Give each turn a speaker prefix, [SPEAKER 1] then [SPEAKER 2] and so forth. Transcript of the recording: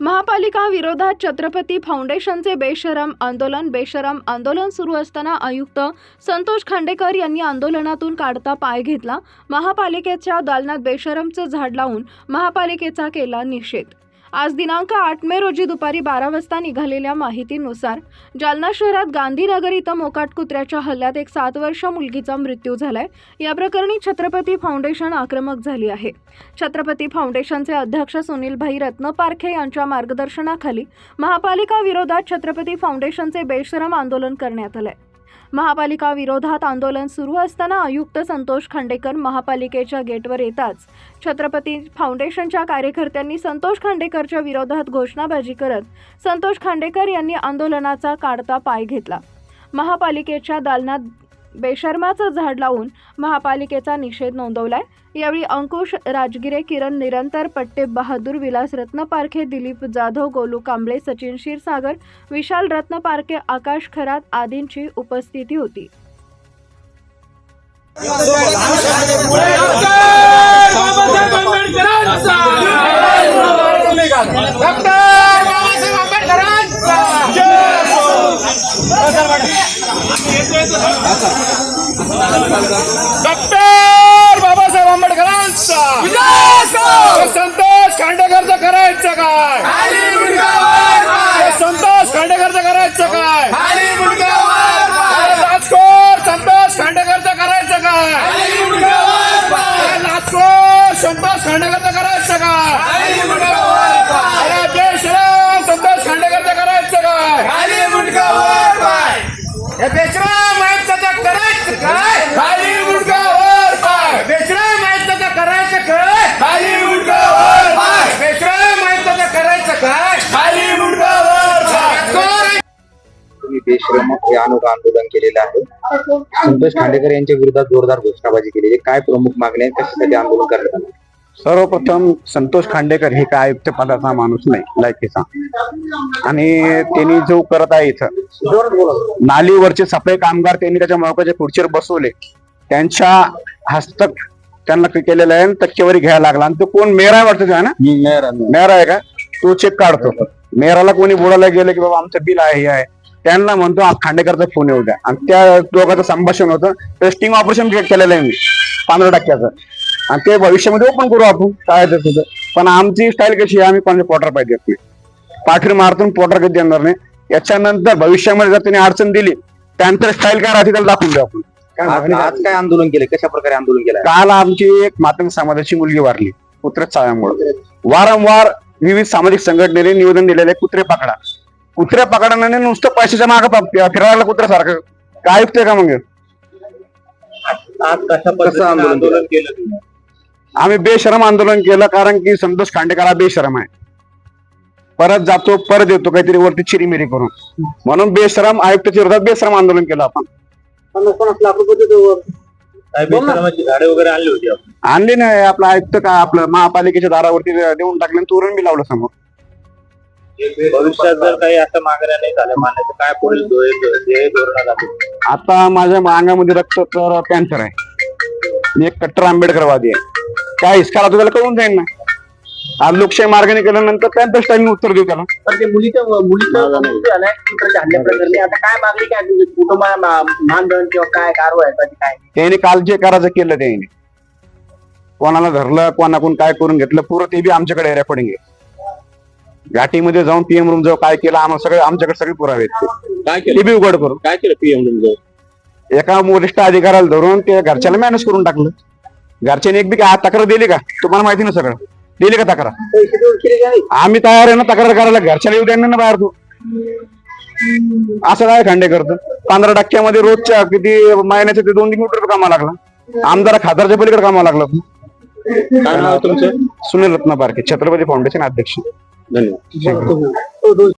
[SPEAKER 1] महापालिका विरोधात छत्रपती फाउंडेशनचे बेशरम आंदोलन बेशरम आंदोलन सुरू असताना आयुक्त संतोष खांडेकर यांनी आंदोलनातून काढता पाय घेतला. महापालिकेच्या दालनात बेशरमचं झाड लावून महापालिकेचा केला निषेध. आज दिनांक आठ मे रोजी दुपारी बारा वाजता निघालेल्या माहितीनुसार जालना शहरात गांधीनगर इथं मोकाट कुत्र्याच्या हल्ल्यात एक सात वर्ष मुलगीचा मृत्यू झालाय. या प्रकरणी छत्रपती फाउंडेशन आक्रमक झाली आहे. छत्रपती फाउंडेशनचे अध्यक्ष सुनीलभाई रत्नपारखे यांच्या मार्गदर्शनाखाली महापालिका विरोधात छत्रपती फाउंडेशनचे बेशरम आंदोलन करण्यात आलंय. महापालिका विरोधात आंदोलन सुरू असताना आयुक्त संतोष खांडेकर महापालिकेच्या गेटवर येताच. छत्रपती फाउंडेशनच्या कार्यकर्त्यांनी संतोष खांडेकरच्या विरोधात घोषणाबाजी करत संतोष खांडेकर यांनी आंदोलनाचा काढता पाय घेतला. महापालिकेच्या दालनात बेशर्माचं झाड लावून महापालिकेचा निषेध नोंदवलाय. यावेळी अंकुश राजगिरे किरण निरंतर पट्टे बहादूर विलास रत्नपारखे दिलीप जाधव गोलू कांबळे सचिन क्षीरसागर विशाल रत्नपारखे आकाश खरात आदींची उपस्थिती होती.
[SPEAKER 2] डॉक्टर बाबासाहेब आंबेडकरांचा. संतोष खांडेकरचं करायचं काय? संतोष खांडेकरचं करायचं काय? राजकोट संतोष खांडेकरचं करायचं काय? नागपूर संतोष खांडेकरचं करायचं काय? अरे जय श्रीराम संतोष खांडेकरचं करायचं काय? हे करायचं काय? खाली पाय. करायचं काय? खाली पाय. करायचं काय? खाली मुंडकावर पाय.
[SPEAKER 3] तुम्ही बेश्रम हे अनुग आंदोलन केलेलं आहे. संतोष खांडेकर यांच्या विरोधात जोरदार घोषणाबाजी केलेली आहे. काय प्रमुख मागण्या आहेत? कशासाठी आंदोलन करण्यात आलं?
[SPEAKER 4] सर्वप्रथम संतोष खांडेकर हे काय आयुक्त पदाचा माणूस नाही लायकीचा. आणि त्यांनी जो करत आहे इथं नालीवरचे सफाई कामगार त्यांनी त्याच्या मोकाच्या खुर्चीवर बसवले. त्यांच्या हस्तक त्यांना के- केलेलं आहे आणि टक्केवारी घ्यायला लागला. आणि तो कोण? आहे वाटतं ना? मेहरा आहे का? तो चेक काढतो. मेहराला कोणी बोलायला गेलं की बाबा आमचं बिल आहे हे आहे. त्यांना म्हणतो "आ, खांडेकरचा फोन येऊ द्या. आणि त्या दोघांचं संभाषण होतं. टेस्टिंग ऑपरेशन केलेलं आहे मी पंधरा टक्क्याचं. आणि ते भविष्यामध्ये ओपन करू आपण. काय ते तिथं पण आमची स्टाईल कशी आहे? आम्ही कोणाचे पोटर पाहिजे नाही पाठीर मारतून पोटर कधी देणार नाही? याच्यानंतर भविष्यामध्ये जर त्यांनी अडचण दिली त्यानंतर स्टाईल काय राहते त्याला दाखवून द्या आपण.
[SPEAKER 3] आज आज काय आंदोलन केलं कशा प्रकारे आंदोलन केलं?
[SPEAKER 4] काल आमची एक मातंग समाजाची मुलगी वारली कुत्रे चाव्यामुळे. वारंवार विविध सामाजिक संघटनेने निवेदन दिलेले आहे, कुत्रे पकडा. कुत्रे पकडाने नुसतं पैशाच्या मागे फिरायला कुत्र्यासारखं. काय आहे का मग
[SPEAKER 3] कसं आंदोलन केलं?
[SPEAKER 4] आम्ही बेशरम आंदोलन केलं कारण की संतोष खांडेकर हा बेशरम आहे. परत जातो परत येतो काहीतरी वरती चिरीमिरी करून. म्हणून बेशरम आयुक्ताच्या विरोधात बेशरम आंदोलन केलं आपण.
[SPEAKER 5] झाडे वगैरे आणली होती आपण.
[SPEAKER 4] आणली नाही आपलं आयुक्त का आपलं महापालिकेच्या दारावरती देऊन टाकले आणि तोरण बी लावलं समोर.
[SPEAKER 5] भविष्यात जर काही अशा मागण्या नाही झाल्या काय पुढील?
[SPEAKER 4] आता माझ्या अंगामध्ये रक्त तर कॅन्सर आहे. मी एक कट्टर आंबेडकरवादी आहे. काय हिसका राहतो त्याला कळून जाईल ना. आज लोकशाही मार्गाने केल्यानंतर स्टाईल मी उत्तर देऊ त्याला.
[SPEAKER 6] तर ते मुलीचं मुलीचं मृत्यू झालाय कुत्र्याच्या हल्ल्याप्रकरणी आता काय मागणी काय तुमची? कुटुंब मानधन किंवा काय कारवाई काय?
[SPEAKER 4] त्यांनी काल जे करायचं केलं त्यांनी. कोणाला धरलं कोणाकडून काय करून घेतलं पुरं ते बी आमच्याकडे रेकॉर्डिंग आहे. घाटीमध्ये जाऊन पीएम रूम जाऊ काय केलं आम्हाला सगळे आमच्याकडे सगळे पुरावे आहेत.
[SPEAKER 5] काय
[SPEAKER 4] ते
[SPEAKER 5] केलं
[SPEAKER 4] बी उघड करू
[SPEAKER 5] काय केलं पीएम
[SPEAKER 4] एका वरिष्ठ अधिकाऱ्याला धरून ते घरच्याला मॅनेज करून टाकलं. घरच्याने एक बी काय तक्रार दिली का? तुम्हाला माहिती ना सगळं. दिली का तक्रार? आम्ही तयार आहे ना तक्रार करायला घरच्याला येऊ द्या ना बाहेर तू. असं काय खांडे करतो? पंधरा टक्क्यामध्ये रोजच्या किती महिन्याचे ते दोन तीन कोटी रुपये कामाला लागला. आमदार खासदारच्या पलीकडे कामाला लागला
[SPEAKER 5] काय नाव आहे तुमचं?
[SPEAKER 4] सुनील रत्न पारखे छत्रपती फाउंडेशन अध्यक्ष.
[SPEAKER 5] धन्यवाद.
[SPEAKER 6] तो